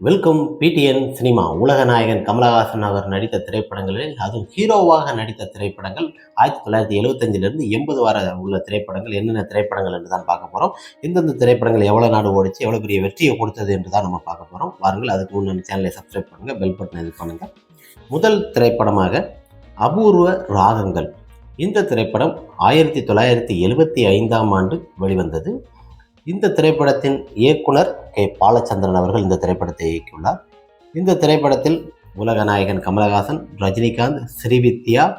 Welcome PTN cinema உலக நாயகன் கமலஹாசன் அவர் நடித்த திரைப்படங்களில் அதுவும் ஹீரோவாக நடித்த திரைப்படங்கள் ஆயிரத்தி தொள்ளாயிரத்தி எழுபத்தஞ்சிலிருந்து எண்பது வார உள்ள திரைப்படங்கள் என்னென்ன திரைப்படங்கள் என்று தான் பார்க்க போகிறோம் எந்தெந்த திரைப்படங்கள் எவ்வளோ நாடு ஓடிச்சு எவ்வளோ பெரிய வெற்றியை கொடுத்தது என்று தான் நம்ம பார்க்க போகிறோம் வாருங்கள் அதுக்கு முன்னாடி சேனலை சப்ஸ்கிரைப் பண்ணுங்கள் பெல் பட்டன் இது பண்ணுங்கள் முதல் திரைப்படமாக அபூர்வ ராகங்கள். இந்த திரைப்படம் ஆயிரத்தி தொள்ளாயிரத்தி எழுபத்தி ஐந்தாம் ஆண்டு வெளிவந்தது. இந்த திரைப்படத்தின் இயக்குனர் கே. பாலச்சந்திரன் அவர்கள் இந்த திரைப்படத்தை இயக்கியுள்ளார். இந்த திரைப்படத்தில் உலக நாயகன் கமலஹாசன் ரஜினிகாந்த் ஸ்ரீவித்யா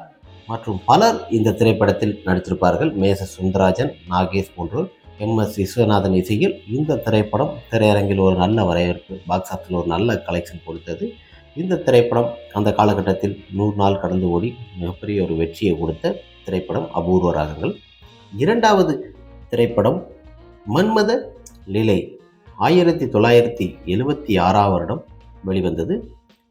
மற்றும் பலர் இந்த திரைப்படத்தில் நடித்திருப்பார்கள். மேச சுந்தராஜன் நாகேஷ் போன்றோர். எம். எஸ். விஸ்வநாதன் இசையில் இந்த திரைப்படம் திரையரங்கில் ஒரு நல்ல வரவேற்பு பாக்ஸ் ஆஃபீஸில் ஒரு நல்ல கலெக்ஷன் கொடுத்தது. இந்த திரைப்படம் அந்த காலகட்டத்தில் நூறு நாள் கடந்து ஓடி மிகப்பெரிய ஒரு வெற்றியை கொடுத்த திரைப்படம் அபூர்வ ராகங்கள். இரண்டாவது திரைப்படம் மன்மத லீலை ஆயிரத்தி தொள்ளாயிரத்தி எழுபத்தி ஆறாம் வருடம் வெளிவந்தது.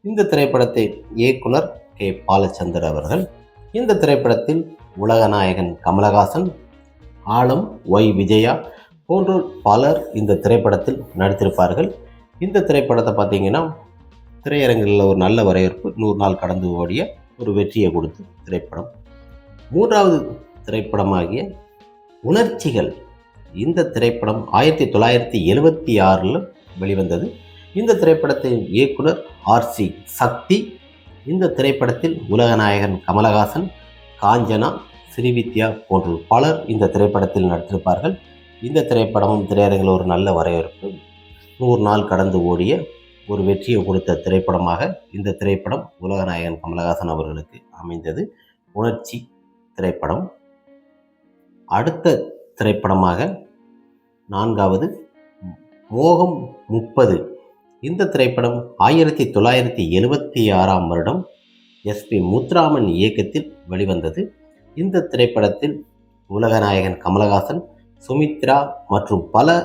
இந்த திரைப்படத்தை இயக்குனர் கே. பாலச்சந்தர் அவர்கள் இந்த திரைப்படத்தில் உலகநாயகன் கமலஹாசன் ஆலம் ஒய். விஜயா போன்றோர் பலர் இந்த திரைப்படத்தில் நடித்திருப்பார்கள். இந்த திரைப்படத்தை பார்த்தீங்கன்னா திரையரங்கில் ஒரு நல்ல வரவேற்பு நூறு நாள் கடந்து ஓடிய ஒரு வெற்றியை கொடுத்த திரைப்படம். மூன்றாவது திரைப்படமாகிய உணர்ச்சிகள் இந்த திரைப்படம் ஆயிரத்தி தொள்ளாயிரத்தி எழுபத்தி ஆறில் வெளிவந்தது. இந்த திரைப்படத்தின் இயக்குனர் ஆர் சி சக்தி இந்த திரைப்படத்தில் உலகநாயகன் கமலஹாசன் காஞ்சனா ஸ்ரீவித்யா போன்ற பலர் இந்த திரைப்படத்தில் நடித்திருப்பார்கள். இந்த திரைப்படமும் திரையரங்கில் ஒரு நல்ல வரவேற்பு. நூறு நாள் கடந்து ஓடிய ஒரு வெற்றியை கொடுத்த திரைப்படமாக இந்த திரைப்படம் உலகநாயகன் கமலஹாசன் அவர்களுக்கு அமைந்தது. உணர்ச்சி திரைப்படம். அடுத்த திரைப்படமாக நான்காவது மோகம் முப்பது. இந்த திரைப்படம் ஆயிரத்தி தொள்ளாயிரத்தி எழுபத்தி ஆறாம் வருடம் எஸ்பி முத்துராமன் இயக்கத்தில் வெளிவந்தது. இந்த திரைப்படத்தில் உலகநாயகன் கமலஹாசன் சுமித்ரா மற்றும் பல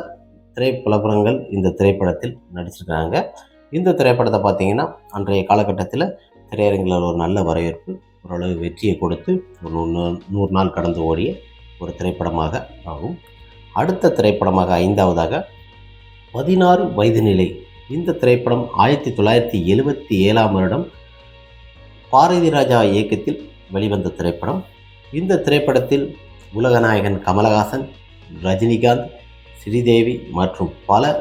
திரைப்புலபுரங்கள் இந்த திரைப்படத்தில் நடிச்சிருக்காங்க. இந்த திரைப்படத்தை பார்த்தீங்கன்னா அன்றைய காலகட்டத்தில் திரையரங்கில் ஒரு நல்ல வரவேற்பு ஓரளவு வெற்றியை கொடுத்து ஒரு நூறு நூறு நாள் கடந்து ஓடிய ஒரு திரைப்படமாக ஆகும். அடுத்த திரைப்படமாக ஐந்தாவதாக பதினாறு வயது நிலை. இந்த திரைப்படம் ஆயிரத்தி தொள்ளாயிரத்தி எழுபத்தி ஏழாம் வருடம் பாரதி ராஜா இயக்கத்தில் வெளிவந்த திரைப்படம். இந்த திரைப்படத்தில் உலகநாயகன் கமலஹாசன் ரஜினிகாந்த் ஸ்ரீதேவி மற்றும் பல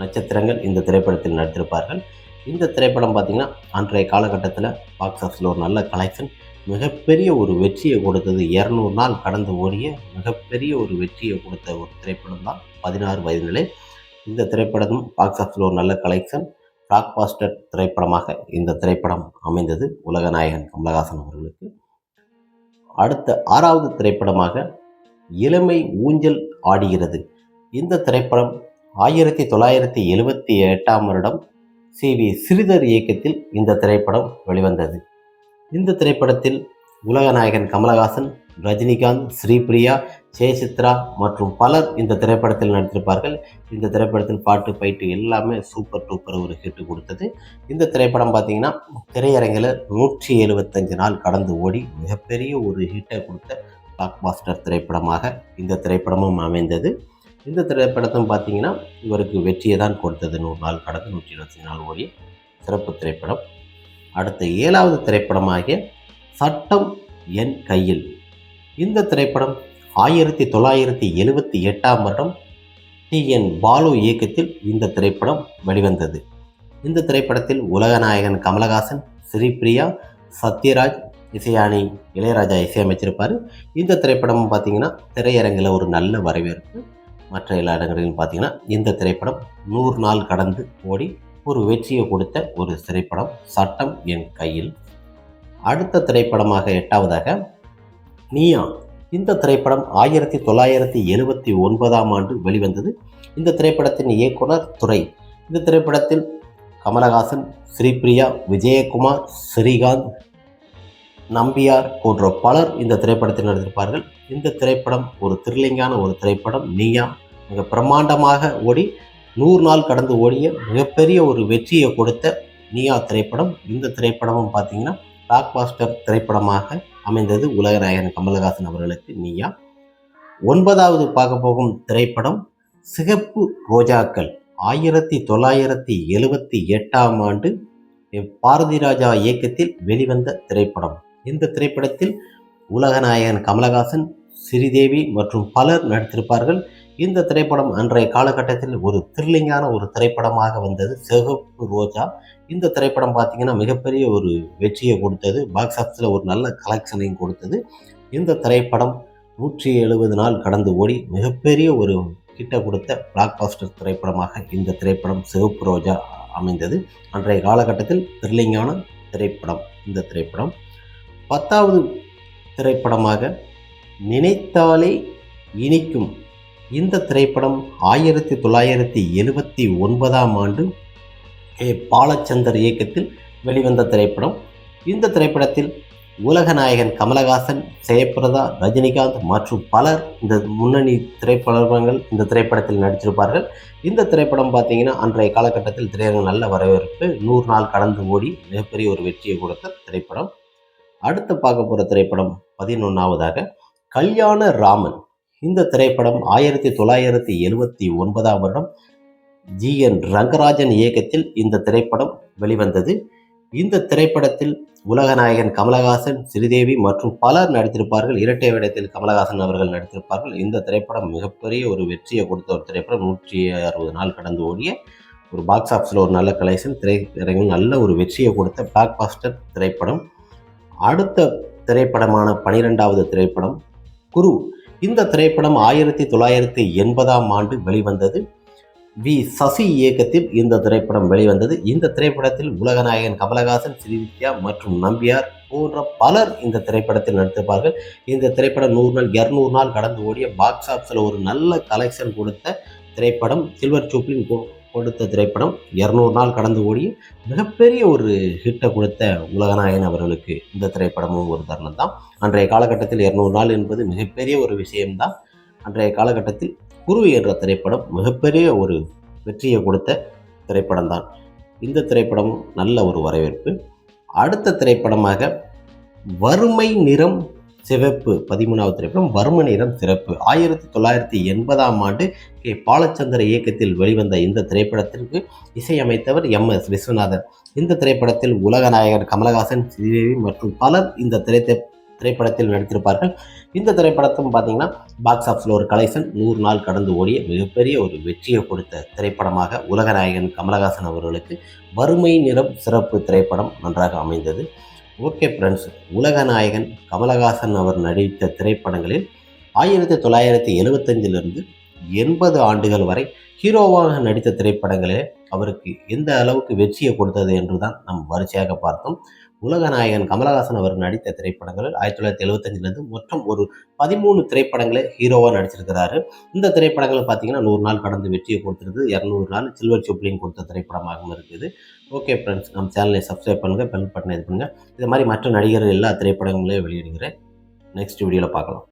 நட்சத்திரங்கள் இந்த திரைப்படத்தில் நடித்திருப்பார்கள். இந்த திரைப்படம் பார்த்திங்கன்னா அன்றைய காலகட்டத்தில் பாக்ஸ் ஆஃபீஸில் ஒரு நல்ல கலெக்ஷன் மிகப்பெரிய ஒரு வெற்றியை கொடுத்தது இரநூறு நாள் கடந்து ஓடிய மிகப்பெரிய ஒரு வெற்றியை கொடுத்த ஒரு திரைப்படம் தான் பதினாறு வயது இந்த திரைப்படமும் பாக்ஸ் ஆஃபில் ஒரு நல்ல கலெக்ஷன் பிளாக் பாஸ்டர் திரைப்படமாக இந்த திரைப்படம் அமைந்தது உலகநாயகன் கமலஹாசன் அவர்களுக்கு. அடுத்த ஆறாவது திரைப்படமாக இளமை ஊஞ்சல் ஆடுகிறது. இந்த திரைப்படம் ஆயிரத்தி தொள்ளாயிரத்தி எழுபத்தி எட்டாம் வருடம் சி வி ஸ்ரீதர் இயக்கத்தில் இந்த திரைப்படம் வெளிவந்தது. இந்த திரைப்படத்தில் உலகநாயகன் கமலஹாசன் ரஜினிகாந்த் ஸ்ரீபிரியா ஜெயசித்ரா மற்றும் பலர் இந்த திரைப்படத்தில் நடித்திருப்பார்கள். இந்த திரைப்படத்தில் பாட்டு பைட்டு எல்லாமே சூப்பர் டூப்பர் ஒரு ஹிட் கொடுத்தது. இந்த திரைப்படம் பார்த்தீங்கன்னா திரையரங்கில் நூற்றி எழுபத்தஞ்சு நாள் கடந்து ஓடி மிகப்பெரிய ஒரு ஹிட்டை கொடுத்த பிளாக் பாஸ்டர் திரைப்படமாக இந்த திரைப்படமும் அமைந்தது. இந்த திரைப்படத்தும் பார்த்தீங்கன்னா இவருக்கு வெற்றியை தான் கொடுத்தது. நூறு நாள் கடந்து நூற்றி இருபத்தஞ்சு நாள் ஓடி சிறப்பு திரைப்படம். அடுத்த ஏழாவது திரைப்படமாகிய சட்டம் என் கையில். இந்த திரைப்படம் ஆயிரத்தி தொள்ளாயிரத்தி எழுபத்தி எட்டாம் வருடம் டி. என். பாலு இயக்கத்தில் இந்த திரைப்படம் வெளிவந்தது. இந்த திரைப்படத்தில் உலகநாயகன் கமலஹாசன் ஸ்ரீபிரியா சத்யராஜ் இசையானி இளையராஜா இசையமைச்சிருப்பார். இந்த திரைப்படம் பார்த்திங்கன்னா திரையரங்கில் ஒரு நல்ல வரவேற்பு. மற்ற எல்லா இடங்களிலும் பார்த்திங்கன்னா இந்த திரைப்படம் நூறு நாள் கடந்து ஓடி ஒரு வெற்றியை கொடுத்த ஒரு திரைப்படம் சட்டம் என் கையில். அடுத்த திரைப்படமாக எட்டாவதாக நீயா. இந்த திரைப்படம் ஆயிரத்தி தொள்ளாயிரத்தி எழுபத்தி ஒன்பதாம் ஆண்டு வெளிவந்தது. இந்த திரைப்படத்தின் இயக்குனர் துறை இந்த திரைப்படத்தில் கமலஹாசன் ஸ்ரீபிரியா விஜயகுமார் ஸ்ரீகாந்த் நம்பியார் போன்ற பலர் இந்த திரைப்படத்தில் நடித்திருப்பார்கள். இந்த திரைப்படம் ஒரு த்ரில்லிங்கான ஒரு திரைப்படம். நீயா மிக பிரம்மாண்டமாக ஓடி நூறு நாள் கடந்து ஓடிய மிகப்பெரிய ஒரு வெற்றியை கொடுத்த நீயா திரைப்படம். இந்த திரைப்படமும் பார்த்தீங்கன்னா பிளாக் பாஸ்டர் திரைப்படமாக அமைந்தது உலகநாயகன் கமலஹாசன் அவர்களுக்கு நீயா. ஒன்பதாவது பார்க்க போகும் திரைப்படம் சிகப்பு ரோஜாக்கள். ஆயிரத்தி தொள்ளாயிரத்தி எழுவத்தி எட்டாம் ஆண்டு பாரதி ராஜா இயக்கத்தில் வெளிவந்த திரைப்படம். இந்த திரைப்படத்தில் உலகநாயகன் கமலஹாசன் ஸ்ரீதேவி மற்றும் பலர் நடித்திருப்பார்கள். இந்த திரைப்படம் அன்றைய காலகட்டத்தில் ஒரு த்ரில்லிங்கான ஒரு திரைப்படமாக வந்தது. சிகப்பு ரோஜா. இந்த திரைப்படம் பார்த்தீங்கன்னா மிகப்பெரிய ஒரு வெற்றியை கொடுத்தது. பாக்ஸ் ஆஃபீஸில் ஒரு நல்ல கலெக்ஷனையும் கொடுத்தது. இந்த திரைப்படம் நூற்றி எழுபது நாள் கடந்து ஓடி மிகப்பெரிய ஒரு கிட்ட கொடுத்த பிளாக் பாஸ்டர் திரைப்படமாக இந்த திரைப்படம் சிவப்பு ரோஜா அமைந்தது. அன்றைய காலகட்டத்தில் த்ரில்லிங்கான திரைப்படம் இந்த திரைப்படம். பத்தாவது திரைப்படமாக நினைத்தாலே இனிக்கும் இந்த திரைப்படம் ஆயிரத்தி தொள்ளாயிரத்தி எழுபத்தி ஒன்பதாம் ஆண்டு ஏ பாலச்சந்தர் இயக்கத்தில் வெளிவந்த திரைப்படம். இந்த திரைப்படத்தில் உலகநாயகன் கமலஹாசன் ஜெயபிரதா ரஜினிகாந்த் மற்றும் பலர் இந்த முன்னணி திரைப்படங்கள் இந்த திரைப்படத்தில் நடித்திருப்பார்கள். இந்த திரைப்படம் பார்த்தீங்கன்னா அன்றைய காலகட்டத்தில் திரையரங்கு நல்ல வரவேற்பு நூறு நாள் கடந்து ஓடி மிகப்பெரிய ஒரு வெற்றியை கொடுத்த திரைப்படம். அடுத்து பார்க்க போகிற திரைப்படம் பதினொன்றாவதாக கல்யாண ராமன். இந்த திரைப்படம் ஆயிரத்தி தொள்ளாயிரத்தி எழுபத்தி ஒன்பதாம் வருடம் ஜி என் ரங்கராஜன் இயக்கத்தில் இந்த திரைப்படம் வெளிவந்தது. இந்த திரைப்படத்தில் உலகநாயகன் கமலஹாசன் ஸ்ரீதேவி மற்றும் பலர் நடித்திருப்பார்கள். இரட்டை வேடத்தில் கமலஹாசன் அவர்கள் நடித்திருப்பார்கள். இந்த திரைப்படம் மிகப்பெரிய ஒரு வெற்றியை கொடுத்த ஒரு திரைப்படம். நூற்றி அறுபது நாள் கடந்து ஓடிய ஒரு பாக்ஸ் ஆஃபீஸில் ஒரு நல்ல கலெக்ஷன் திரையரங்கில் நல்ல ஒரு வெற்றியை கொடுத்த பிளாக் பாஸ்டர் திரைப்படம். அடுத்த திரைப்படமான பனிரெண்டாவது திரைப்படம் குரு இந்த திரைப்படம் ஆயிரத்தி தொள்ளாயிரத்தி எண்பதாம் ஆண்டு வெளிவந்தது. வி. சசி இயக்கத்தில் இந்த திரைப்படம் வெளிவந்தது. இந்த திரைப்படத்தில் உலகநாயகன் கமலஹாசன் ஸ்ரீவித்யா மற்றும் நம்பியார் போன்ற பலர் இந்த திரைப்படத்தில் நடித்திருப்பார்கள். இந்த திரைப்படம் நூறு நாள் இரநூறு நாள் கடந்து ஓடிய பாக்ஸ் ஆஃபீஸில் ஒரு நல்ல கலெக்ஷன் கொடுத்த திரைப்படம். சில்வர் சூப்ளின் கொடுத்த திரைப்படம் இரநூறு நாள் கடந்து ஓடி மிகப்பெரிய ஒரு ஹிட்டை கொடுத்த உலகநாயகன் அவர்களுக்கு இந்த திரைப்படமும் ஒரு தருணம் தான். அன்றைய காலகட்டத்தில் இரநூறு நாள் என்பது மிகப்பெரிய ஒரு விஷயம்தான். அன்றைய காலகட்டத்தில் குருவி என்ற திரைப்படம் மிகப்பெரிய ஒரு வெற்றியை கொடுத்த திரைப்படம் தான். இந்த திரைப்படமும் நல்ல ஒரு வரவேற்பு. அடுத்த திரைப்படமாக வறுமை நிறம் சிவப்பு பதிமூணாவது திரைப்படம் வர்ம நிறம் சிறப்பு. ஆயிரத்தி தொள்ளாயிரத்தி எண்பதாம் ஆண்டு கே. பாலச்சந்திர இயக்கத்தில் வெளிவந்த இந்த திரைப்படத்திற்கு இசையமைத்தவர் எம். எஸ். விஸ்வநாதன். இந்த திரைப்படத்தில் உலக நாயகர் கமலஹாசன் ஸ்ரீதேவி மற்றும் பலர் இந்த திரை திரைப்படத்தில் நடித்திருப்பார்கள். இந்த திரைப்படத்தும் பார்த்தீங்கன்னா பாக்ஸ் ஆஃபீஸில் ஒரு கலெக்ஷன் நூறு நாள் கடந்து ஓடிய மிகப்பெரிய ஒரு வெற்றியை கொடுத்த திரைப்படமாக உலகநாயகன் கமலஹாசன் அவர்களுக்கு வறுமை நிறம் சிறப்பு திரைப்படம் நன்றாக அமைந்தது. ஓகே ஃப்ரெண்ட்ஸ் உலக நாயகன் கமலஹாசன் அவர் நடித்த திரைப்படங்களில் ஆயிரத்தி தொள்ளாயிரத்தி எழுபத்தஞ்சிலிருந்து எண்பது ஆண்டுகள் வரை ஹீரோவாக நடித்த திரைப்படங்களே அவருக்கு எந்த அளவுக்கு வெற்றியை கொடுத்தது என்று தான் நாம் வரிசையாக பார்த்தோம். உலகநாயகன் கமலஹாசன் அவர் நடித்த திரைப்படங்களில் ஆயிரத்தி தொள்ளாயிரத்தி எழுபத்தஞ்சிலிருந்து மொத்தம் ஒரு பதிமூணு திரைப்படங்களே ஹீரோவாக நடிச்சிருக்கிறாரு. இந்த திரைப்படங்கள் பார்த்தீங்கன்னா நூறு நாள் கடந்து வெற்றியை கொடுத்துருக்கு இரநூறு நாள் சில்வர் சூப்ளின் கொடுத்த திரைப்படமாகவும் இருக்குது. ஓகே ஃப்ரெண்ட்ஸ் நம்ம சேனலை சப்ஸ்கிரைப் பண்ணுங்கள் பெல் பட்டனை இது பண்ணுங்கள் இது மாதிரி மற்ற நடிகர்கள் எல்லா திரைப்படங்களையும் வெளியிடுகிறேன். நெக்ஸ்ட் வீடியோவில் பார்க்கலாம்.